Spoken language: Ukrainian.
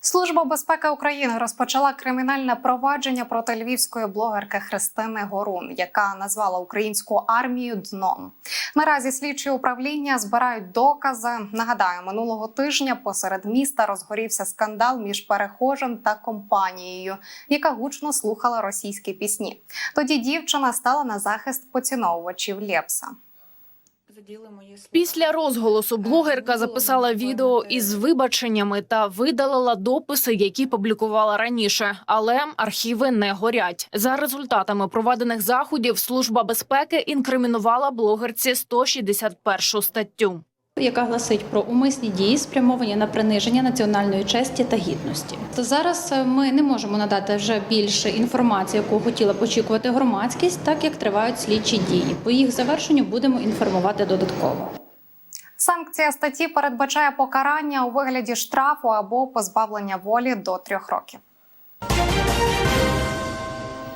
Служба безпеки України розпочала кримінальне провадження проти львівської блогерки Христини Горун, яка назвала українську армію дном. Наразі слідчі управління збирають докази. Нагадаю, минулого тижня посеред міста розгорівся скандал між перехожим та компанією, яка гучно слухала російські пісні. Тоді дівчина стала на захист поціновувачів Лєпса. Після розголосу блогерка записала відео із вибаченнями та видалила дописи, які публікувала раніше. Але архіви не горять. За результатами проведених заходів служба безпеки інкримінувала блогерці 161 статтю. Яка гласить про умисні дії, спрямовані на приниження національної честі та гідності. То зараз е, ми не можемо надати вже більше інформації, яку хотіла б очікувати громадськість, так як тривають слідчі дії. По їх завершенню будемо інформувати додатково. Санкція статті передбачає покарання у вигляді штрафу або позбавлення волі до трьох років.